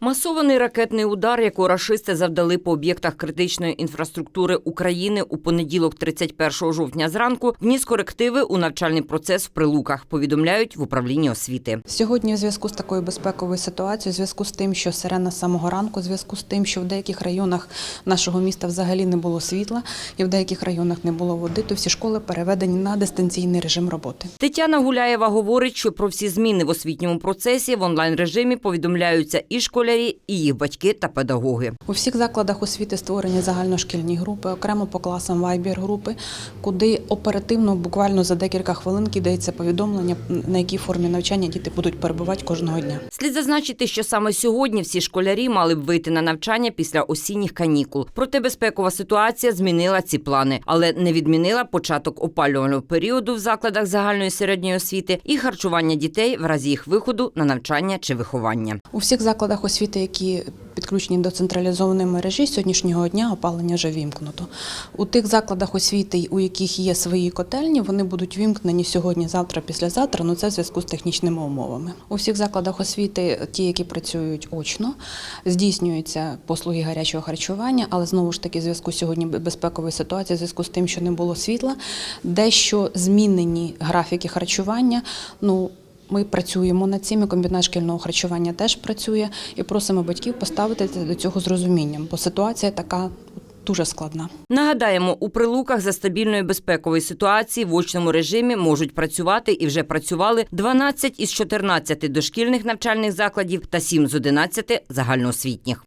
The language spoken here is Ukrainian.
Масований ракетний удар, якого рашисти завдали по об'єктах критичної інфраструктури України у понеділок, 31 жовтня зранку, вніс корективи у навчальний процес в прилуках. Повідомляють в управлінні освіти. Сьогодні, у зв'язку з такою безпековою ситуацією, у зв'язку з тим, що сирена з самого ранку, у зв'язку з тим, що в деяких районах нашого міста взагалі не було світла і в деяких районах не було води, то всі школи переведені на дистанційний режим роботи. Тетяна Гуляєва говорить, що про всі зміни в освітньому процесі в онлайн режимі повідомляються і школярі, і їх батьки та педагоги. У всіх закладах освіти створені загальношкільні групи, окремо по класам вайбер групи, куди оперативно, буквально за декілька хвилин кидається повідомлення, на якій формі навчання діти будуть перебувати кожного дня. Слід зазначити, що саме сьогодні всі школярі мали б вийти на навчання після осінніх канікул. Проте безпекова ситуація змінила ці плани, але не відмінила початок опалювального періоду в закладах загальної середньої освіти і харчування дітей в разі їх виходу на навчання чи виховання. У всіх закладах освіти, які підключені до централізованої мережі, сьогоднішнього дня опалення вже вімкнуто. У тих закладах освіти, у яких є свої котельні, вони будуть вімкнені сьогодні, завтра, післязавтра. Ну це в зв'язку з технічними умовами. У всіх закладах освіти, ті, які працюють очно, здійснюються послуги гарячого харчування, але знову ж таки, в зв'язку сьогодні безпекової ситуації, в зв'язку з тим, що не було світла, дещо змінені графіки харчування. Ну ми працюємо над цим, і комбінат шкільного харчування теж працює і просимо батьків поставити до цього з розумінням, бо ситуація така дуже складна. Нагадаємо, у прилуках за стабільної безпекової ситуації в очному режимі можуть працювати і вже працювали 12 із 14 дошкільних навчальних закладів та 7 з 11 загальноосвітніх.